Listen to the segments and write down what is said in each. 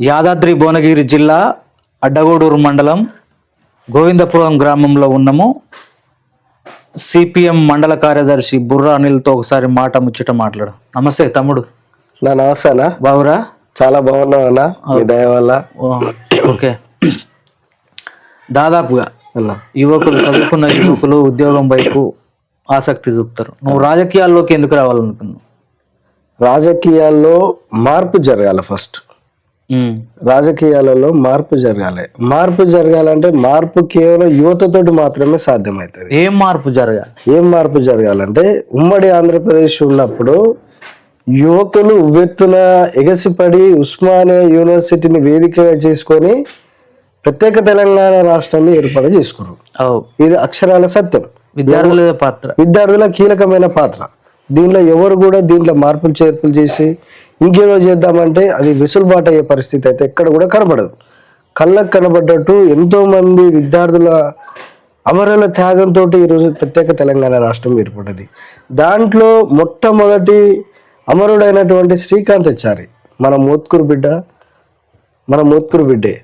యాదాద్రి భువనగిరి జిల్లా అడ్డగూడూరు మండలం గోవిందపురం గ్రామంలో ఉన్నాము. సిపిఎం మండల కార్యదర్శి బుర్రా అనిల్తో ఒకసారి మాట ముచ్చట మాట్లాడు. నమస్తే తమ్ముడు. నా నమస్తేనా బావురా? చాలా బాగున్నావు అన్న. మీ దయ వల్ల. ఓకే. దాదాపుగా అన్న. యువకులు చదువుకున్న యువకులు ఉద్యోగం వైపు ఆసక్తి చూపుతారు. నువ్వు రాజకీయాల్లోకి ఎందుకు రావాలనుకున్నావు? రాజకీయాల్లో మార్పు జరగాలి ఫస్ట్. రాజకీయాలలో మార్పు జరగాలి. మార్పు జరగాలంటే మార్పు కేవలం యువతతోటి మాత్రమే సాధ్యమవుతుంది. ఏం మార్పు జరగాలి? ఏం మార్పు జరగాలంటే ఉమ్మడి ఆంధ్రప్రదేశ్ ఉన్నప్పుడు యువకులు ఉవ్వెత్తున ఎగసిపడి ఉస్మానియా యూనివర్సిటీని వేదికగా చేసుకొని ప్రత్యేక తెలంగాణ రాష్ట్రాన్ని ఏర్పాటు చేసుకున్నారు. ఇది అక్షరాల సత్యం. విద్యార్థుల పాత్ర. విద్యార్థుల కీలకమైన పాత్ర. దీనిలో ఎవరు కూడా దీంట్లో మార్పులు చేర్పులు చేసి ఇంకేదో చేద్దామంటే అది వెసులుబాటు అయ్యే పరిస్థితి అయితే ఎక్కడ కూడా కనబడదు. కళ్ళకు కనబడ్డట్టు ఎంతోమంది విద్యార్థుల అమరుల త్యాగంతో ఈరోజు ప్రత్యేక తెలంగాణ రాష్ట్రం ఏర్పడ్డది దాంట్లో మొట్టమొదటి అమరుడైనటువంటి శ్రీకాంతాచారి మన మోత్కూరు బిడ్డ మన మోత్కూరు బిడ్డే.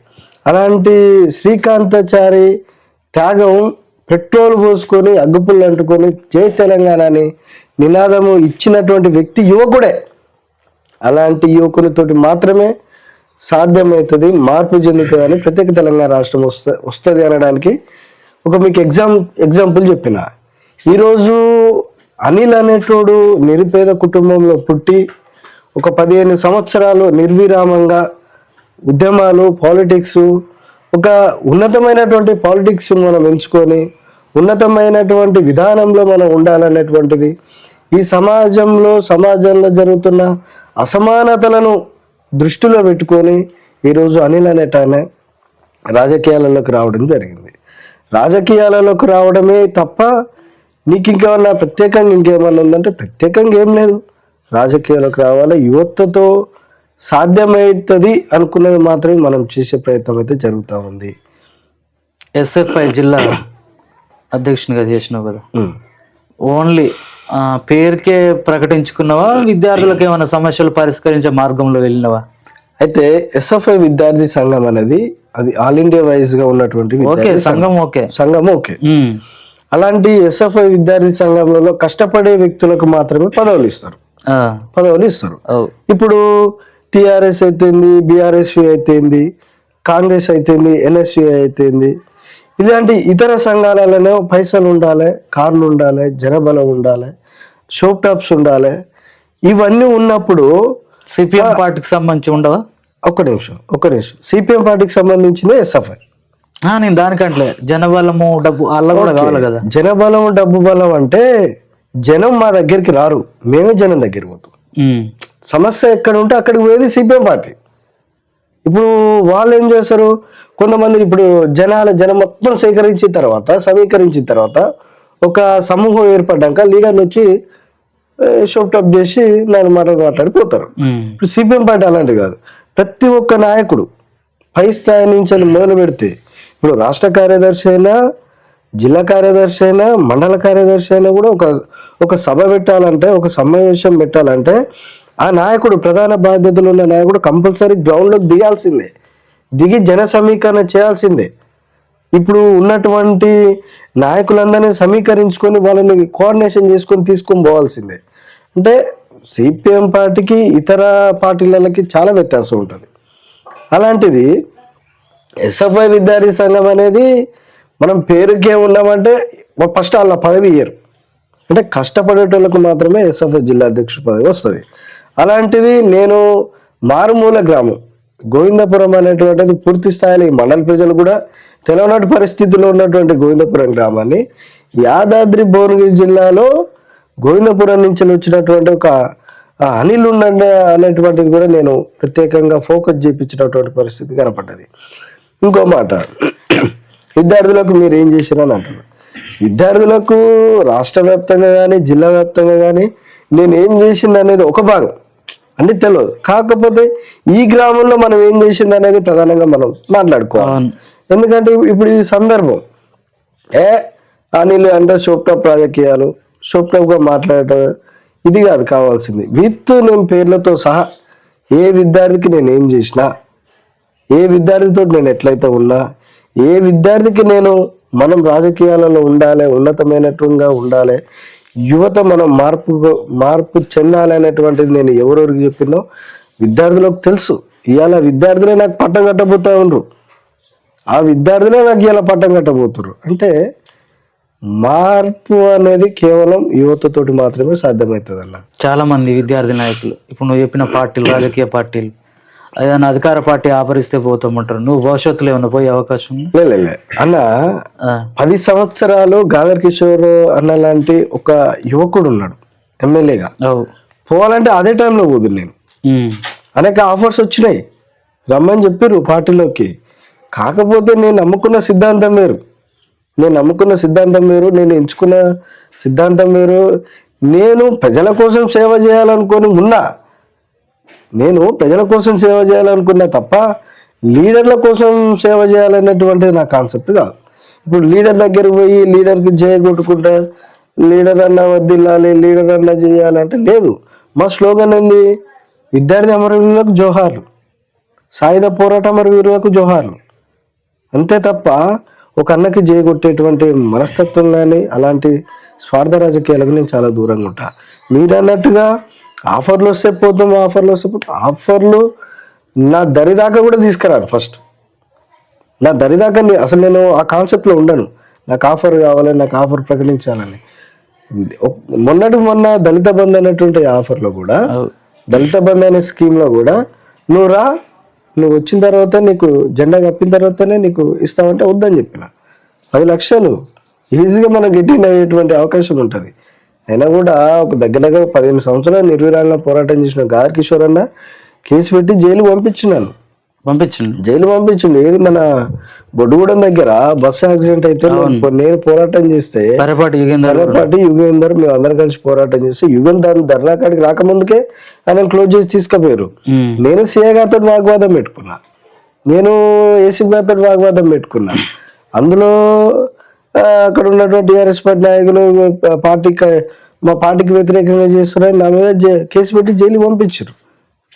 అలాంటి శ్రీకాంతాచారి త్యాగం పెట్రోల్ పోసుకొని అగ్గుపుల్లు అంటుకొని జై తెలంగాణ అని నినాదము ఇచ్చినటువంటి వ్యక్తి యువకుడే. అలాంటి యువకునితోటి మాత్రమే సాధ్యమవుతుంది మార్పు చెందుతుందని ప్రత్యేక తెలంగాణ రాష్ట్రం వస్త వస్తుంది అనడానికి ఒక మీకు ఎగ్జామ్ ఎగ్జాంపుల్ చెప్పిన. ఈరోజు అనిల్ అనేటోడు నిరుపేద కుటుంబంలో పుట్టి ఒక పదిహేను సంవత్సరాలు నిర్విరామంగా ఉద్యమాలు పాలిటిక్స్ ఒక ఉన్నతమైనటువంటి పాలిటిక్స్ మనం ఎంచుకొని ఉన్నతమైనటువంటి విధానంలో మనం ఉండాలనేటువంటిది ఈ సమాజంలో సమాజంలో జరుగుతున్న అసమానతలను దృష్టిలో పెట్టుకొని ఈరోజు అనిల్ అనేట ఆయన రాజకీయాలలోకి రావడం జరిగింది. రాజకీయాలలోకి రావడమే తప్ప నీకు ఇంకేమన్నా ప్రత్యేకంగా ఇంకేమన్నా ఉందంటే ప్రత్యేకంగా ఏం లేదు. రాజకీయాలకు రావాలి. యువతతో సాధ్యమవుతుంది అనుకున్నది మాత్రమే మనం చేసే ప్రయత్నం అయితే జరుగుతూ ఉంది. ఎస్ఎఫ్ఐ జిల్లా అధ్యక్షునిగా చేసినావు కదా. ఓన్లీ పేరుకే ప్రకటించుకున్నావా? విద్యార్థులకు ఏమైనా సమస్యలు పరిష్కరించే మార్గంలో వెళ్ళినవా? అయితే ఎస్ఎఫ్ఐ విద్యార్థి సంఘం అనేది అది ఆల్ ఇండియా వైజ్గా ఉన్నటువంటి ఓకే సంఘం ఓకే. సంఘం ఓకే. అలాంటి ఎస్ఎఫ్ఐ విద్యార్థి సంఘంలో కష్టపడే వ్యక్తులకు మాత్రమే పదవులు ఇస్తారు. పదవులు ఇస్తారు. ఇప్పుడు టిఆర్ఎస్ అయితేంది బీఆర్ఎస్యు అయితేంది కాంగ్రెస్ అయితేంది ఎన్ఎస్యు అయితేంది ఇలాంటి ఇతర సంఘాలలో పైసలు ఉండాలి కార్లు ఉండాలి జనబలం ఉండాలి షోప్ టాప్స్ ఉండాలి. ఇవన్నీ ఉన్నప్పుడు సిపిఎం పార్టీకి సంబంధించి ఉండవా? ఒక్క నిమిషం ఒక్క నిమిషం. సిపిఎం పార్టీకి సంబంధించిన ఎస్ఎఫ్ఐ. నేను దానికంటలే. జనబలము డబ్బు అల్ల కూడా కావాలి కదా. జనబలం డబ్బు బలం అంటే జనం మా దగ్గరికి రారు. మేమే జనం దగ్గరికి పోతాం. సమస్య ఎక్కడ ఉంటే అక్కడికి పోయేది సిపిఎం పార్టీ. ఇప్పుడు వాళ్ళు ఏం చేస్తారు? కొంతమంది ఇప్పుడు జనాల జనం మొత్తం సేకరించిన తర్వాత సమీకరించిన తర్వాత ఒక సమూహం ఏర్పడ్డాక లీడర్లు వచ్చి షోప్ టాప్ చేసి నాలుగు మాటలు మాట్లాడిపోతారు. ఇప్పుడు సిపిఎం పార్టీ అలాంటివి కాదు. ప్రతి ఒక్క నాయకుడు పై స్థాయి నుంచి అని మొదలు పెడితే ఇప్పుడు రాష్ట్ర కార్యదర్శి అయినా జిల్లా కార్యదర్శి అయినా మండల కార్యదర్శి అయినా కూడా ఒక ఒక సభ పెట్టాలంటే ఒక సమావేశం పెట్టాలంటే ఆ నాయకుడు ప్రధాన బాధ్యతలు ఉన్న నాయకుడు కంపల్సరీ గ్రౌండ్లోకి దిగాల్సిందే. దిగి జన సమీకరణ చేయాల్సిందే. ఇప్పుడు ఉన్నటువంటి నాయకులందరినీ సమీకరించుకొని వాళ్ళని కోఆర్డినేషన్ చేసుకొని తీసుకొని పోవాల్సిందే. అంటే సిపిఎం పార్టీకి ఇతర పార్టీలకి చాలా వ్యత్యాసం ఉంటుంది. అలాంటిది ఎస్ఎఫ్ఐ విద్యార్థి సంఘం అనేది మనం పేరుకే ఉన్నామంటే ఫస్ట్ వాళ్ళ పదవి ఇయ్యరు. అంటే కష్టపడేటోళ్ళకు మాత్రమే ఎస్ఎఫ్ఐ జిల్లా అధ్యక్షుడు పదవి వస్తుంది. అలాంటిది నేను మారుమూల గ్రామం గోవిందపురం అనేటువంటిది పూర్తి స్థాయిలో ఈ మండల ప్రజలు కూడా తెలియనటువంటి పరిస్థితిలో ఉన్నటువంటి గోవిందపురం గ్రామాన్ని. యాదాద్రి భువనగిరి జిల్లాలో గోవిందపురం నుంచి వచ్చినటువంటి ఒక అనిల్ ఉండండి అనేటువంటిది కూడా నేను ప్రత్యేకంగా ఫోకస్ చేయించినటువంటి పరిస్థితి కనపడ్డది. ఇంకో మాట విద్యార్థులకు మీరు ఏం చేశారని అంటున్నారు విద్యార్థులకు రాష్ట్ర వ్యాప్తంగా కానీ జిల్లా వ్యాప్తంగా కానీ నేను ఏం చేసింది అనేది ఒక భాగం. అన్ని తెలియదు కాకపోతే ఈ గ్రామంలో మనం ఏం చేసింది అనేది ప్రధానంగా మనం మాట్లాడుకోవాలి. ఎందుకంటే ఇప్పుడు ఈ సందర్భం. ఏ? అనిల్ అంటే షోప్ టాప్ రాజకీయాలు షోప్ టాప్గా మాట్లాడటం ఇది కాదు కావాల్సింది. విత్ నేను పేర్లతో సహా ఏ విద్యార్థికి నేను ఏం చేసినా ఏ విద్యార్థితో నేను ఎట్లయితే ఉన్నా ఏ విద్యార్థికి నేను మనం రాజకీయాలలో ఉండాలి ఉన్నతమైనట్టుగా ఉండాలి యువత మనం మార్పు మార్పు చెందాలనేటువంటిది నేను ఎవరెవరికి చెప్పినో విద్యార్థులకు తెలుసు. ఇవాళ విద్యార్థులే నాకు పట్టం కట్టబోతా ఉండ్రు. ఆ విద్యార్థులే నాకు ఇలా పట్టం కట్టబోతున్నారు అంటే మార్పు అనేది కేవలం యువతతోటి మాత్రమే సాధ్యమవుతుంది అన్న చాలా మంది విద్యార్థి నాయకులు ఇప్పుడు నువ్వు చెప్పిన పార్టీలు రాజకీయ పార్టీలు ఏదైనా అధికార పార్టీ ఆపరిస్తే పోతామంటారు. నువ్వు భవిష్యత్తులో ఏమైనా పోయే అవకాశం ఉందా? లే, లే, లే. అన్న పది సంవత్సరాలు గాదర్ కిషోర్ అన్న లాంటి ఒక యువకుడు ఉన్నాడు ఎమ్మెల్యేగా. పోవాలంటే అదే టైంలో పోదు నేను. అనేక ఆఫర్స్ వచ్చినాయి. రమ్మని చెప్పారు పార్టీలోకి. కాకపోతే నేను నమ్ముకున్న సిద్ధాంతం వేరు. నేను నమ్ముకున్న సిద్ధాంతం వేరు నేను ఎంచుకున్న సిద్ధాంతం వేరు. నేను ప్రజల కోసం సేవ చేయాలనుకొని ఉన్నా. నేను ప్రజల కోసం సేవ చేయాలనుకున్నా తప్ప లీడర్ల కోసం సేవ చేయాలనేటువంటి నా కాన్సెప్ట్ కాదు. ఇప్పుడు లీడర్ దగ్గర పోయి లీడర్కి చేయగొట్టుకుంటా లీడర్ అన్న వద్దిల్లాలి లీడర్ అన్న చేయాలంటే లేదు. మా స్లోగన్ ఏంది? విద్యార్థి అమరవీరులకు జోహార్లు సాయుధ పోరాట అమరవీరులకు జోహార్లు. అంతే తప్ప ఒక అన్నకి చేయగొట్టేటువంటి మనస్తత్వం కానీ అలాంటి స్వార్థ రాజకీయాలకు నేను చాలా దూరంగా ఉంటా. మీరు అన్నట్టుగా ఆఫర్లు వస్తే పోతాం ఆఫర్లు వస్తే పోతాం. ఆఫర్లు నా దరిదాకా కూడా తీసుకురాను ఫస్ట్. నా దరిదాకా అసలు నేను ఆ కాన్సెప్ట్లో ఉండను. నాకు ఆఫర్ కావాలి నాకు ఆఫర్ ప్రకటించాలని. మొన్నటి మొన్న దళిత బంధు అనేటువంటి ఆఫర్లో కూడా దళిత బంధు అనే స్కీమ్లో కూడా నువ్వు రా నువ్వు వచ్చిన తర్వాత నీకు జెండా కప్పిన తర్వాతనే నీకు ఇస్తామంటే వద్దని చెప్పిన. పది లక్షలు ఈజీగా మనం గెట్టిన అయ్యేటువంటి అవకాశం ఉంటుంది. అయినా కూడా ఒక దగ్గర దగ్గర పదిహేను సంవత్సరాలు నిర్వీరాలను పోరాటం చేసిన గార్ కిషోర్ అన్న కేసు పెట్టి జైలు పంపించినాను. పంపించండి. జైలు పంపించిండు. ఏది మన బొడ్డుగూడెం దగ్గర బస్సు యాక్సిడెంట్ అయితే నేను- పోరాటం చేస్తే పరపాటి యుగేందర్ పార్టీ యుగేందర్ మేము అందరం కలిసి పోరాటం చేసి యుగంధర్ ధర్నా కాడికి రాకముందుకే ఆయన క్లోజ్ చేసి తీసుకుపోయారు. నేను సీఏ గారితో వాగ్వాదం పెట్టుకున్నా. నేను ఏసీ గారితో వాగ్వాదం పెట్టుకున్నా. అందులో అక్కడ ఉన్నటువంటి టీఆర్ఎస్ పార్టీ నాయకులు పార్టీకి మా పార్టీకి వ్యతిరేకంగా చేస్తున్నారని నా మీద కేసు పెట్టి జైలు పంపించారు.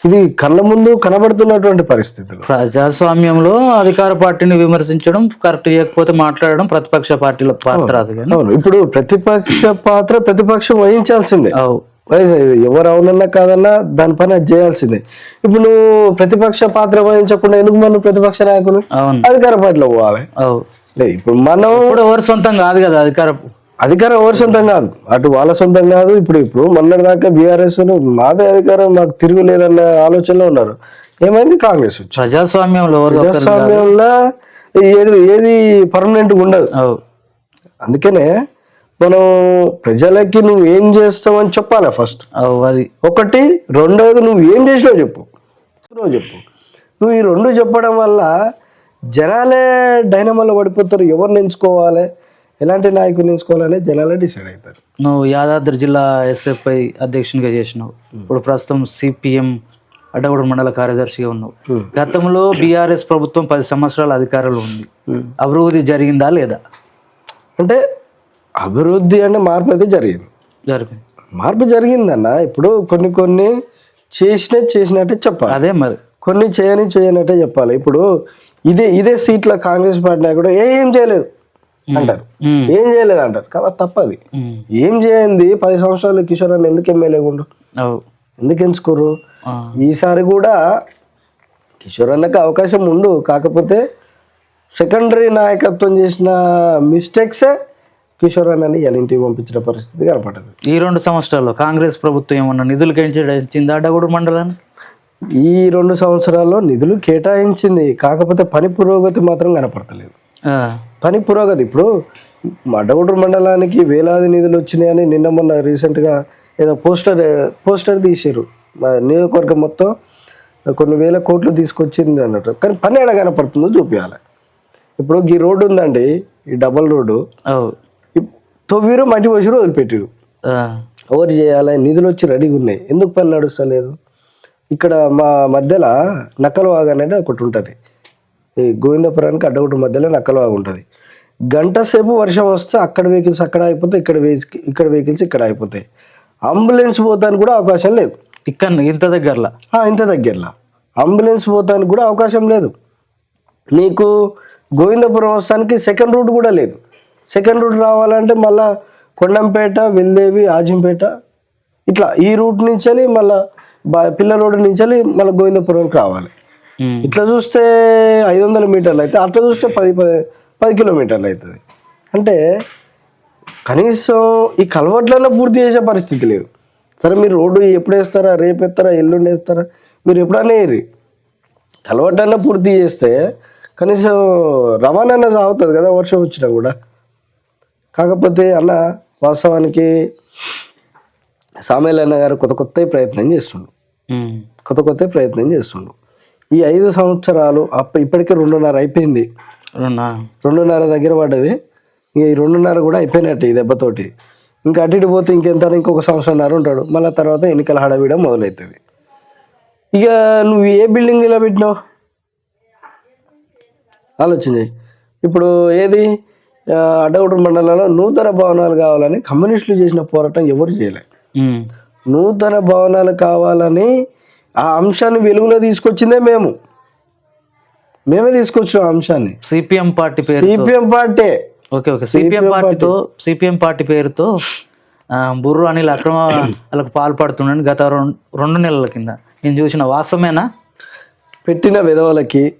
ఇది కళ్ళ ముందు కనబడుతున్నటువంటి పరిస్థితులు. ప్రజాస్వామ్యంలో అధికార పార్టీని విమర్శించడం కరెక్ట్ చేయకపోతే మాట్లాడడం ప్రతిపక్ష పార్టీల పాత్ర అవును. ఇప్పుడు ప్రతిపక్ష పాత్ర ప్రతిపక్షం వహించాల్సిందే. ఎవరు అవునన్నా కాదన్నా దాని పని అది చేయాల్సిందే. ఇప్పుడు నువ్వు ప్రతిపక్ష పాత్ర వహించకుండా ఎందుకు మనం ప్రతిపక్ష నాయకులు? అవును. అధికార పార్టీలో పోవాలి. ఇప్పుడు మనం ఇప్పుడు ఎవరు సొంతం కాదు కదా అధికార అధికారం ఎవరి సొంతం కాదు? అటు వాళ్ళ సొంతం కాదు. ఇప్పుడు ఇప్పుడు మొన్నటి దాకా బీఆర్ఎస్ మాదే అధికారం మాకు తిరుగులేదన్న ఆలోచనలో ఉన్నారు. ఏమైంది? కాంగ్రెస్ ప్రజాస్వామ్యంలో. ప్రజాస్వామ్యంలో ఏది ఏది పర్మనెంట్ ఉండదు. అందుకనే మనం ప్రజలకి నువ్వు ఏం చేస్తావని చెప్పాలి ఫస్ట్ అది. ఒకటి రెండవది నువ్వు ఏం చేసినావు చెప్పు. చెప్పు. నువ్వు ఈ రెండు చెప్పడం వల్ల జనాలే డైనమాలో పడిపోతారు. ఎవరిని ఎంచుకోవాలి ఎలాంటి నాయకుని ఎంచుకోవాలని జనాలే డిసైడ్ అవుతారు నువ్వు యాదాద్రి జిల్లా ఎస్ఎఫ్ఐ అధ్యక్షునిగా చేసినావు. ఇప్పుడు ప్రస్తుతం సిపిఎం అడ్డగూడ మండల కార్యదర్శిగా ఉన్నావు. గతంలో బీఆర్ఎస్ ప్రభుత్వం పది సంవత్సరాల అధికారంలో ఉంది. అభివృద్ధి జరిగిందా లేదా? అంటే అభివృద్ధి అంటే మార్పు అయితే జరిగింది. జరిగింది. మార్పు జరిగిందన్న ఇప్పుడు కొన్ని కొన్ని చేసినా చేసినట్టే చెప్పాలి. అదే మరి. కొన్ని చేయని చేయనట్టే చెప్పాలి. ఇప్పుడు ఇదే ఇదే సీట్ల కాంగ్రెస్ పార్టీ నాయకుడు "ఏ, చేయలేదు అంటారు. ఏం చేయలేదు అంటారు. కదా తప్పది. ఏం చేయండి పది సంవత్సరాలు కిషోర్ అని ఎందుకు ఎమ్మెల్యే ఉండు? ఎందుకు ఎంచుకోరు ఈసారి కూడా కిషోర్ అన్నకి అవకాశం ఉండు. కాకపోతే సెకండరీ నాయకత్వం చేసిన మిస్టేక్సే కిషోర్ అన్నని ఇలా ఇంటికి పంపించిన పరిస్థితి కనపడదు. ఈ రెండు సంవత్సరాల్లో కాంగ్రెస్ ప్రభుత్వం ఏమన్నా నిధులు కేంచిందా అడ్డగూడ మండలానికి ఈ రెండు సంవత్సరాల్లో నిధులు కేటాయించింది. కాకపోతే పని పురోగతి మాత్రం కనపడతలేదు. పని పురోగతి. ఇప్పుడు మడ్డగుడ్రు మండలానికి వేలాది నిధులు వచ్చినాయని నిన్న మొన్న రీసెంట్గా ఏదో పోస్టర్ పోస్టర్ తీసారు మా నియోజకవర్గం మొత్తం కొన్ని వేల కోట్లు తీసుకొచ్చింది అన్నట్టు. కానీ పని ఎడ కనపడుతుందో చూపించాలి ఇప్పుడు ఈ రోడ్డు ఉందండి. ఈ డబల్ రోడ్డు. తొవ్విరు మట్టి పోసిరు వదిలిపెట్టిరు ఎవరు చేయాలి? నిధులు వచ్చి రెడీగా ఉన్నాయి. ఎందుకు పని నడుస్తలేదు? ఇక్కడ మా మధ్యలో నక్కలవాగ అనేది ఒకటి ఉంటుంది. ఈ గోవిందపురానికి అడ్డగుట్టు మధ్యలో నక్కలవాగ ఉంటుంది. గంట సేపు వర్షం వస్తే అక్కడ వెహికల్స్ అక్కడ అయిపోతాయి ఇక్కడ ఇక్కడ వెహికల్స్ ఇక్కడ అయిపోతాయి. అంబులెన్స్ పోతానికి కూడా అవకాశం లేదు. ఇక్కడ ఇంత దగ్గరలో? ఇంత దగ్గరలో. అంబులెన్స్ పోతానికి కూడా అవకాశం లేదు. నీకు గోవిందపురం వస్తానికి సెకండ్ రూట్ కూడా లేదు. సెకండ్ రూట్ రావాలంటే మళ్ళా కొండంపేట వెల్దేవి ఆజింపేట ఇట్లా ఈ రూట్ నుంచి మళ్ళా పిల్ల రోడ్డు నుంచి మళ్ళీ గోవిందపురంకి రావాలి. ఇట్లా చూస్తే ఐదు వందల మీటర్లు అయితే అట్లా చూస్తే పది పది పది కిలోమీటర్లు అవుతుంది. అంటే కనీసం ఈ కలవట్లన్నా పూర్తి చేసే పరిస్థితి లేదు. సరే మీరు రోడ్డు ఎప్పుడు వేస్తారా రేపు వేస్తారా ఎల్లుండి వేస్తారా మీరు ఎప్పుడన్నా వేయరు కలవట్లన్నా పూర్తి చేస్తే కనీసం రవాణా సాగుతుంది కదా వర్షం వచ్చినా కూడా. కాకపోతే అన్న వాస్తవానికి సామేల్ అన్న గారు కొత్త కొత్త ప్రయత్నం చేస్తుండు. కొత్త కొత్త ప్రయత్నం చేస్తుండు. ఈ ఐదు సంవత్సరాలు అప్ప ఇప్పటికే రెండున్నర అయిపోయింది? రెండున్నర దగ్గర పడ్డది. ఇక ఈ రెండున్నర కూడా అయిపోయినట్టు ఈ దెబ్బతోటి. ఇంకా అటు ఇటు పోతే ఇంకెంత ఇంకొక సంవత్సరంన్నర ఉంటాడు. మళ్ళీ తర్వాత ఎన్నికల హడావిడ మొదలవుతుంది ఇక నువ్వు ఏ బిల్డింగ్ ఇలా పెట్టినావు? ఆలోచన ఇప్పుడు ఏది? అడ్డగుడు మండలంలో నూతన భవనాలు కావాలని కమ్యూనిస్టులు చేసిన పోరాటం ఎవరు చేయలే. ఉమ్. నూతన భవనాలు కావాలని ఆ అంశాన్ని వెలుగులో తీసుకొచ్చిందే మేము. మేమే తీసుకొచ్చాం ఆ అంశాన్ని. సిపిఎం పార్టీ పేరు CPM party. Okay okay. CPM పార్టీతో సిపిఎం పార్టీ పేరుతో బుర్రు అనిల్ అక్రమ వాళ్ళకి పాల్పడుతున్నాడు గత రెండు నెలల కింద. నేను చూసిన వాస్తవమేనా? పెట్టిన విధవలకి.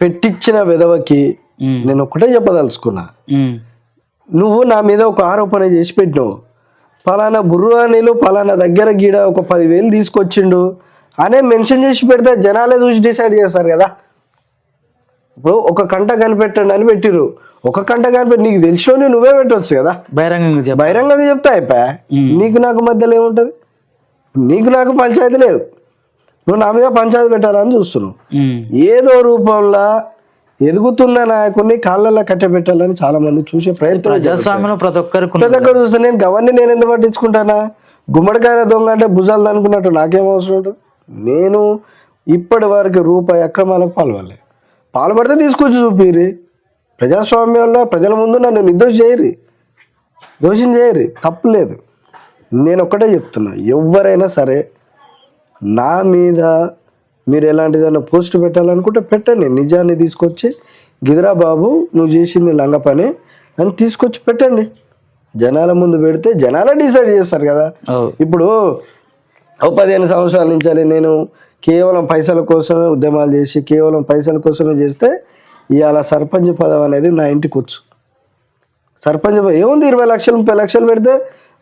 పెట్టించిన విధవకి. నేను ఒక్కటే చెప్పదలుచుకున్నా. నువ్వు నా మీద ఒక ఆరోపణ చేసి పెట్టినావు. పలానా బుర్రు అనిలు పలానా దగ్గర గీడ ఒక పదివేలు తీసుకొచ్చిండు. అనే మెన్షన్ చేసి పెడితే జనాలే చూసి డిసైడ్ చేస్తారు కదా. ఇప్పుడు ఒక కంట కనిపెట్టండి అని పెట్టిరు ఒక కంట కనిపెట్టి నీకు తెలిసినోని నువ్వే పెట్టవచ్చు కదా. బహిరంగంగా బహిరంగంగా చెప్తా అయిపోయా. నీకు నాకు మధ్యలో ఏముంటుంది? నీకు నాకు పంచాయతీ లేదు. నువ్వు నా మీద పంచాయతీ పెట్టాలని చూస్తున్నావు. ఏదో రూపంలో ఎదుగుతున్న నాయకుడిని కాళ్ళల్లో కట్టబెట్టాలని చాలా మంది చూసే ప్రయత్నం ప్రజాస్వామ్యంలో ప్రతి ఒక్కరికి ప్రతి. ఒక్కరు చూస్తే నేను గవర్ని నేను ఎందుకు పట్టించుకుంటానా? గుమ్మడికాయ దొంగ అంటే భుజాలు అనుకున్నట్టు నాకేం అవసరం నేను ఇప్పటి వరకు రూపాయి అక్రమాలకు పాల్పడలే. పాల్పడితే తీసుకొచ్చి చూపిరి ప్రజాస్వామ్యంలో ప్రజల ముందు నన్ను నిర్దోషి చేయరు దోషం చేయరు తప్పు లేదు. నేను ఒక్కటే చెప్తున్నా. ఎవరైనా సరే నా మీద మీరు ఎలాంటిదైనా పోస్ట్ పెట్టాలనుకుంటే పెట్టండి. నిజాన్ని తీసుకొచ్చి గిదిరా బాబు నువ్వు చేసింది లంగ పని అని తీసుకొచ్చి పెట్టండి. జనాల ముందు పెడితే జనాలే డిసైడ్ చేస్తారు కదా. ఇప్పుడు ఓ పదిహేను సంవత్సరాల నుంచి నేను కేవలం పైసల కోసమే ఉద్యమాలు చేసి కేవలం పైసల కోసమే చేస్తే ఇవాళ సర్పంచ్ పదవి అనేది నా ఇంటికి వచ్చు సర్పంచ్ పదవి ఏముంది ఇరవై లక్షలు ముప్పై లక్షలు పెడితే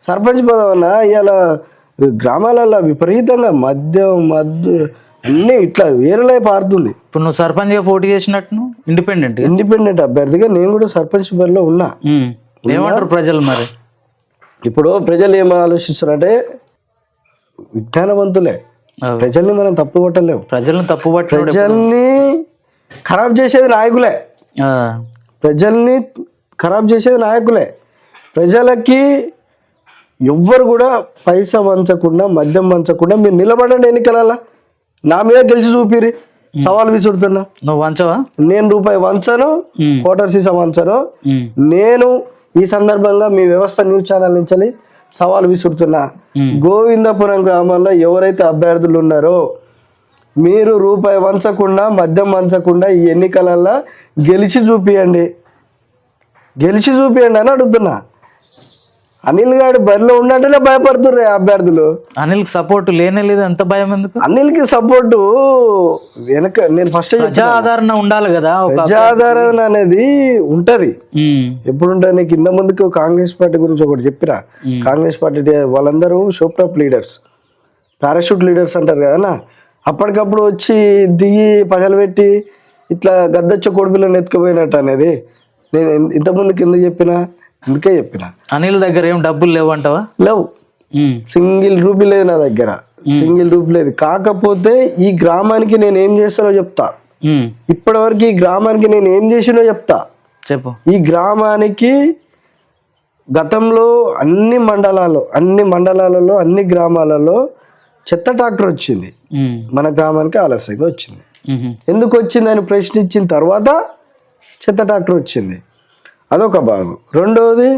సర్పంచ్ పదవి అన్న ఇవాళ గ్రామాలలో విపరీతంగా మద్యం మద్దు అన్నీ ఇట్లా వేరేలై పారుతుంది ఇప్పుడు నువ్వు సర్పంచ్గా పోటీ చేసినట్టు ఇండిపెండెంట్ ఇండిపెండెంట్ అభ్యర్థిగా నేను కూడా సర్పంచ్ బరిలో ఉన్నా. ఏమంటారు ప్రజలు మరి? ఇప్పుడు ప్రజలు ఏం ఆలోచిస్తారంటే విజ్ఞానవంతులే. ప్రజల్ని మనం తప్పు కొట్టలేము ప్రజలను తప్పు పట్టినోడు ప్రజల్ని ఖరాబ్ చేసేది నాయకులే. ప్రజల్ని ఖరాబ్ చేసేది నాయకులే. ప్రజలకి ఎవ్వరు కూడా పైసా వంచకుండా మద్యం వంచకుండా మీరు నిలబడండి ఎన్నికలలో నా మీద గెలిచి చూపిరి. సవాల్ విసురుతున్నా. నువ్వు వంచవా? నేను రూపాయి వంచను. కోటర్ సీసా వంచను. నేను ఈ సందర్భంగా మీ వ్యవస్థ న్యూస్ ఛానల్ నుంచి సవాల్ విసురుతున్నా. గోవిందపురం గ్రామంలో ఎవరైతే అభ్యర్థులు ఉన్నారో మీరు రూపాయి వంచకుండా మద్యం వంచకుండా ఈ ఎన్నికలలో గెలిచి చూపియండి. గెలిచి చూపియండి అని అడుగుతున్నా. అనిల్ గారి బరిలో ఉన్నట్టునే భయపడుతుర్రే అభ్యర్థులు. అనిల్కి సపోర్ట్ లేనే లేదు ఎంత భయం ఎందుకు? అనిల్కి సపోర్టు వెనక నేను ఫస్ట్ ప్రజా ఆదరణ ఉండాలి కదా ప్రజాదరణ అనేది ఉంటది. ఎప్పుడు ఉంటుంది కింద ముందుకు కాంగ్రెస్ పార్టీ గురించి ఒకటి చెప్పిరా. కాంగ్రెస్ పార్టీ వాళ్ళందరూ షోప్టాప్ లీడర్స్. పారాషూట్ లీడర్స్ అంటారు కదా అప్పటికప్పుడు వచ్చి దిగి పగలు పెట్టి ఇట్లా గద్దచ్చ కొడుకులను ఎత్తుకుపోయినట్టు అనేది. నేను ఇంతకుముందు కింద చెప్పిన? అందుకే చెప్పిన. అనిల్ దగ్గర ఏం డబ్బులు లేవంటావా లేవు. ఉమ్. సింగిల్ రూపీ లేదు నా దగ్గర. సింగిల్ రూపీ లేదు. కాకపోతే ఈ గ్రామానికి నేను ఏం చేస్తానో చెప్తా. ఉమ్. ఇప్పటివరకు ఈ గ్రామానికి నేను ఏం చేసినో చెప్తా. చెప్పు. ఈ గ్రామానికి గతంలో అన్ని మండలాల్లో అన్ని మండలాలలో అన్ని గ్రామాలలో చెత్త ట్రాక్టర్ వచ్చింది. మన గ్రామానికి ఆలస్యంగా వచ్చింది. ఎందుకు వచ్చిందని ప్రశ్నించిన తర్వాత చెత్త ట్రాక్టర్ వచ్చింది. అదొక భాగం. రెండవది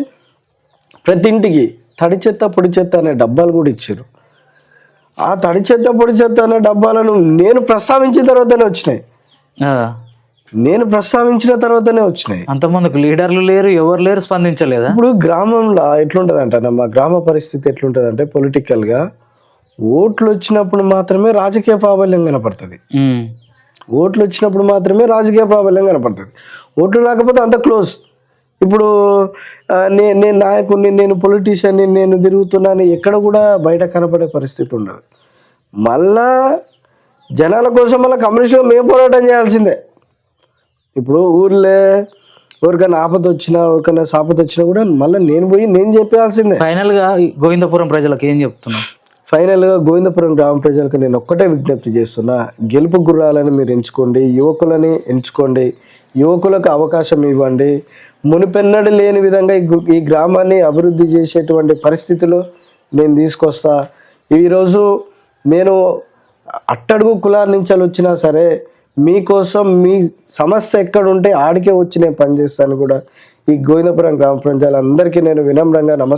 ప్రతి ఇంటికి తడి చెత్త పొడి చెత్త అనే డబ్బాలు కూడా ఇచ్చారు. ఆ తడి చెత్త పొడి చెత్త అనే డబ్బాలను నేను ప్రస్తావించిన తర్వాతనే వచ్చినాయి. నేను ప్రస్తావించిన తర్వాతనే వచ్చినాయి. అంతమందికి లీడర్లు లేరు ఎవరు లేరు స్పందించలేదా? ఇప్పుడు గ్రామంలో ఎట్లుంటది మా గ్రామ పరిస్థితి ఎట్లుంటది అంటే పొలిటికల్గా ఓట్లు వచ్చినప్పుడు మాత్రమే రాజకీయ ప్రాబల్యం కనపడుతుంది. ఓట్లు వచ్చినప్పుడు మాత్రమే రాజకీయ ప్రాబల్యం కనపడుతుంది. ఓట్లు రాకపోతే అంత క్లోజ్. ఇప్పుడు ఆ, నే నేను నాయకుడిని నేను పొలిటీషియన్ని నేను తిరుగుతున్నాను ఎక్కడ కూడా బయట కనపడే పరిస్థితి ఉండదు. మళ్ళా జనాల కోసం మళ్ళీ కమ్యూనిస్ట్గా మేము పోరాటం చేయాల్సిందే. ఇప్పుడు ఊర్లే ఎవరికైనా ఆపద వచ్చినా ఎవరికైనా సాపద వచ్చినా కూడా మళ్ళీ నేను పోయి నేను చెప్పాల్సిందే. ఫైనల్గా ఈ గోవిందపురం ప్రజలకు ఏం చెప్తున్నావు ఫైనల్గా గోవిందపురం గ్రామ ప్రజలకు నేను ఒక్కటే విజ్ఞప్తి చేస్తున్నా గెలుపు గుర్రాలని మీరు ఎంచుకోండి యువకులని ఎంచుకోండి యువకులకు అవకాశం ఇవ్వండి మునిపెన్నడు లేని విధంగా ఈ ఈ గ్రామాన్ని అభివృద్ధి చేసేటువంటి పరిస్థితులు నేను తీసుకొస్తా. ఈరోజు నేను అట్టడుగు కులాల నుంచి వచ్చినా సరే మీకోసం మీ సమస్య ఎక్కడుంటే ఆడికే వచ్చి నేను పనిచేస్తాను కూడా. ఈ గోవిందపురం గ్రామ ప్రజలందరికీ నేను వినమ్రంగా నమస్కారం